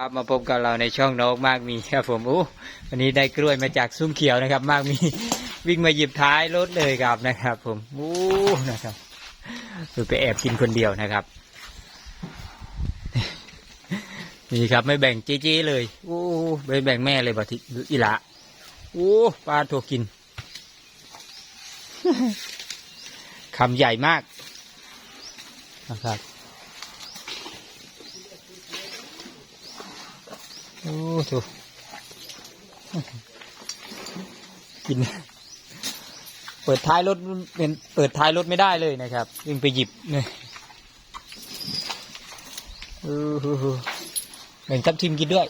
ครับมาพบกับเราในช่องนกมากมีครับผมอู้วันนี้ได้กล้วยมาจากซุ้มเขียวนะครับ มากมีวิ่งมาหยิบท้ายรถเลยครับนะครับ ผมอู้นะครับดูไปแอบกินคนเดียวนะครับนี่ครับไม่แบ่งเจ๊ๆเลยอู้ไม่แบ่งแม่เลยบัดทีอีละอู้ปลาตัวกินคำใหญ่มากนะครับ โอ้ถูกิน เปิดท้ายรถเป็นเปิดท้ายรถไม่ได้เลยนะครับวิ่งไปหยิบเนี่ยเออแบ่งทับทิมกินด้วย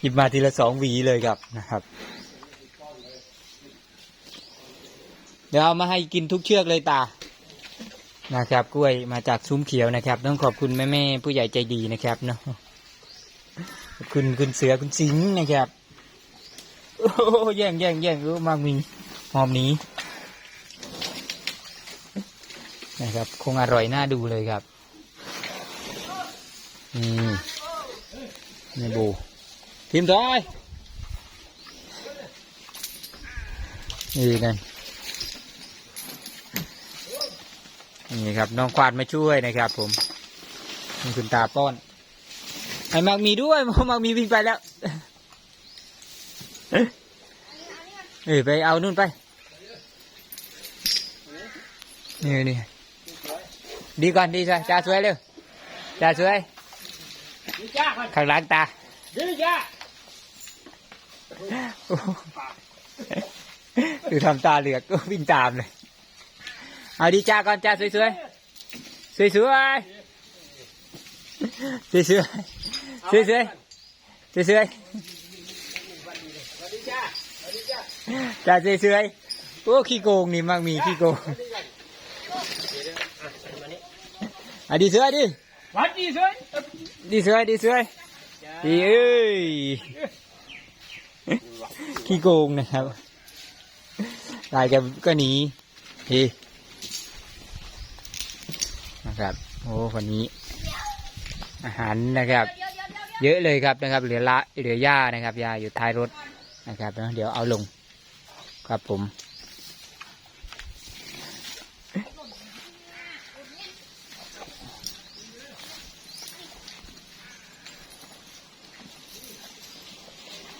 หยิบมาทีละสองหวีเลยครับนะครับ เดี๋ยวเอามาให้กินทุกเชือกเลยตานะครับ กล้วยมาจากซุ้มเขียวนะครับ ต้องขอบคุณแม่แม่ผู้ใหญ่ใจดีนะครับเนาะ คุณคุณเสือคุณสิงห์นะครับโอ้โหแย่งแย่งแย่งเออมากมีหอมนี้นะครับ คงอร่อยน่าดูเลยครับนี่นี่บูทีมถอยนี่กันนี่ครับน้องควานมาช่วยนะครับผมคุณตาป้อน ไอ้มักมีด้วยเพราะมักมีวิ่งไปแล้วเอ้ยไปเอานู่นไปนี่นี่ดีก่อนดีใช่จ่าสวยเร็วจ่าสวยดีจ้าก่อนข้างหลังตาดีจ้าโอ้โหดูทำตาเหลือกก็วิ่งตามเลยเอาดีจ้าก่อนจ้าสวยสวยสวยสวยสวยสวย เชื่อเชื่อเชื่เชื่อจ้าเชื่อเชื่โอ้ขี้โกงนี่มากมีขี้โกงอะดีเชื่ดิวัดดีเชื่ดีเชื่ดีเชื่ดีเอ้ยขี้โกงนะครับตายกันก็หนีทีนะครับโอ้วันนี้ อาหารนะครับ เยอะเลยครับนะครับ เหลือละเหลือหญ้านะครับหญ้าอยู่ท้ายรถนะครับเนอะเดี๋ยวเอาลงครับผม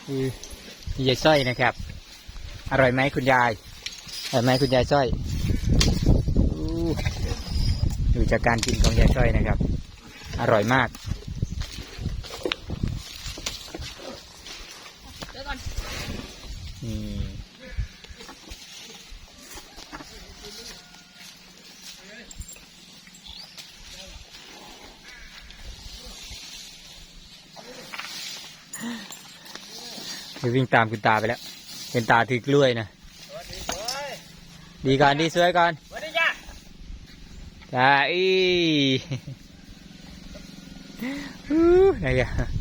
คือยายสร้อยนะครับ อร่อยไหมคุณยาย อร่อยไหมคุณยายสร้อยอู้ดูจากการกินของยายสร้อยนะครับ อร่อยมาก นี่เดี๋ยววิ่งตามคุณตาไปแล้ว เห็นตาถือกล้วยนะ ดีก่อนดีสวยก่อนสวัสดีจ้าอีอู้ไหนกัน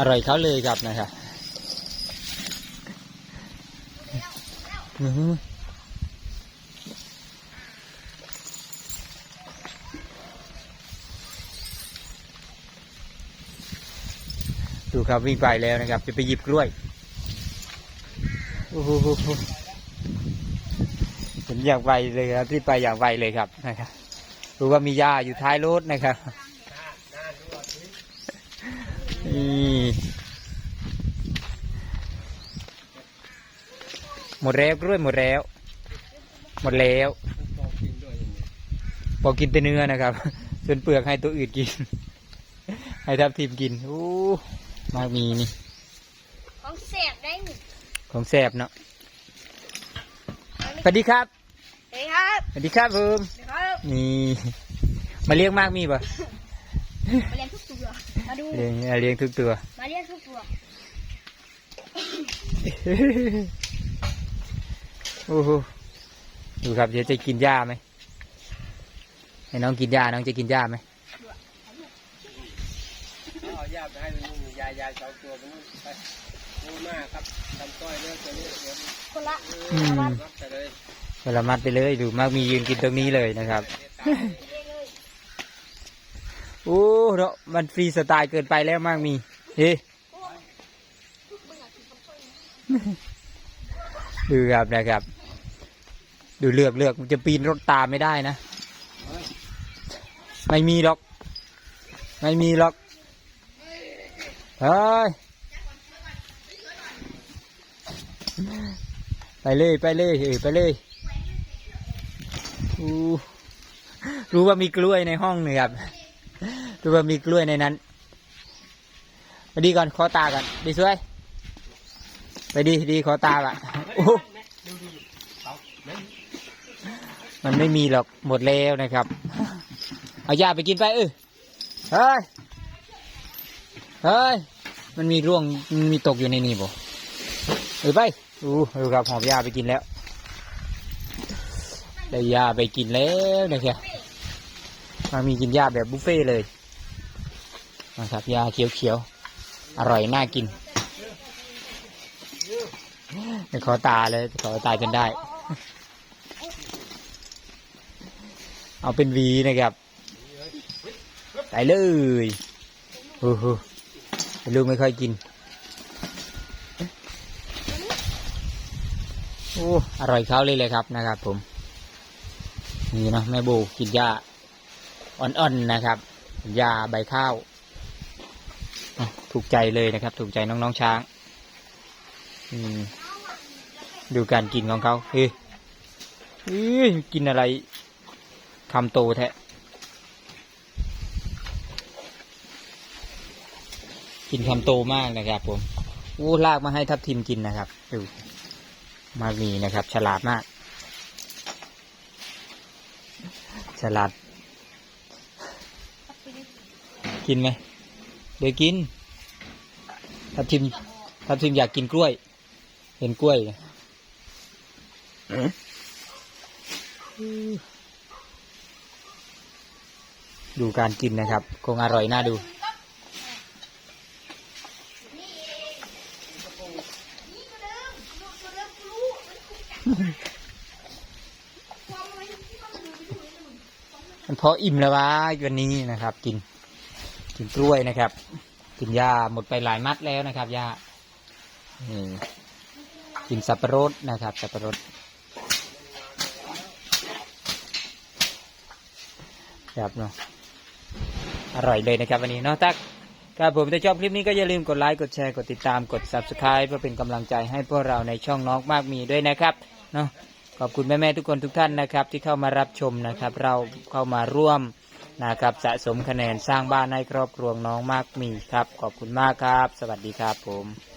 อร่อยเขาเลยครับนะครับดูครับวิ่งไปแล้วนะครับ จะไปหยิบกล้วยโอ้โหเห็นอยางไวเลยครับที่ไปอยางไวเลยครับนะครับรู้ว่ามีหญ้าอยู่ท้ายรถนะครับ หน้าหน้าดูอะสิ นี่ หมดแล้วกล้วยหมดแล้ว หมดแล้วมันปอกกินด้วยอย่างนี้พอกินแต่เนื้อนะครับ ส่วนเปลือกให้ตัวอื่นกิน ให้ทับทิมกินโอ้มากมีนี่ ของเสพได้หนึ่งของแสบเนาะสวัสดีครับเฮ้ยครับสวัสดีครับผมเดี๋ยวครับนี่มาเลี้ยงมากมีปะมาเลี้ยงทุกตัวมาดูเลี้ยงเลี้ยงทุกตัวมาเลี้ยงทุกตัว โอ้โหดูครับเดี๋ยวจะกินหญ้าไหมให้น้องกินหญ้าน้องจะกินหญ้าไหมเอาย่าไปให้มันนู่นยายยายสองตัวไปนู่นไปนู่นมากครับทำต้อยเลิกตัวนี้เดี๋ยวคนละอืมรับไปเลยเวลามัดไปเลยดูมากมียืนกินตรงนี้เลยนะครับโอ้เนาะมันฟรีสไตล์เกินไปแล้วมากมีเฮ้ดูครับนะครับ ดูเลือกเลือกมันจะปีนรถตามไม่ได้นะ ไม่มีหรอก ไม่มีหรอก เฮ้ย ไปเลยไปเลยเไปเลยรู้ว่ามีกล้วยในห้องเนี่ยครับรู้ว่ามีกล้วยในนั้นไปดีก่อนขอตาก่อนดีสวย ไปดีดีขอตาอะโอ้ มันไม่มีหรอกหมดแล้วนะครับ เอายาไปกินไปเออเฮ้ยเฮ้ยมันมีร่วงมันมีตกอยู่ในนี่บ่เออไปอู้ดูครับหอบยาไปกินแล้วได้ยาไปกินแล้วนะครับมามีกินยาแบบบุฟเฟ่ต์เลยนะครับยาเขียวๆอร่อยน่ากินไม่ขอตาเลยขอตาจนได้ เอาเป็นวีนะครับไปเลยโอ้โหลูกไม่ค่อยกิน โอ้ อร่อยเขาเลยเลยครับนะครับ ผม นี่นะแม่โบกินหญ้าอ่อนๆนะครับหญ้าใบข้าว ถูกใจเลยนะครับ ถูกใจน้องๆช้าง ดูการกินของเขาเฮ้ยกินอะไร คำโตแท้กินคำโตมากนะครับผมอู้ลากมาให้ทับทิมกินนะครับดูมามีนะครับ ฉลาดมาก ฉลาด กินไหมเดี๋ยวกิน ทับทิม ทับทิมอยากกินกล้วย เห็นกล้วยเลย ดูการกินนะครับ คงอร่อยน่าดู มันพออิ่มแล้ววะวันนี้นะครับ กิน กินกล้วยนะครับ กินหญ้าหมดไปหลายมัดแล้วนะครับหญ้านี่กินสับปะรดนะครับ สับปะรดครับเนาะ ร่อยเลยนะครับวันนี้เนาะตักครับผมถ้าชอบคลิปนี้ก็อย่าลืมกดไลค์กดแชร์กดติดตามกด subscribe เพื่อเป็นกำลังใจให้พวกเราในช่องน้องมากมีด้วยนะครับเนาะขอบคุณแม่ๆทุกคนทุกท่านนะครับ ที่เข้ามารับชมนะครับ เราเข้ามาร่วมนะครับสะสมคะแนนสร้างบ้านให้ครอบครัวน้องมากมีครับ ขอบคุณมากครับ สวัสดีครับผม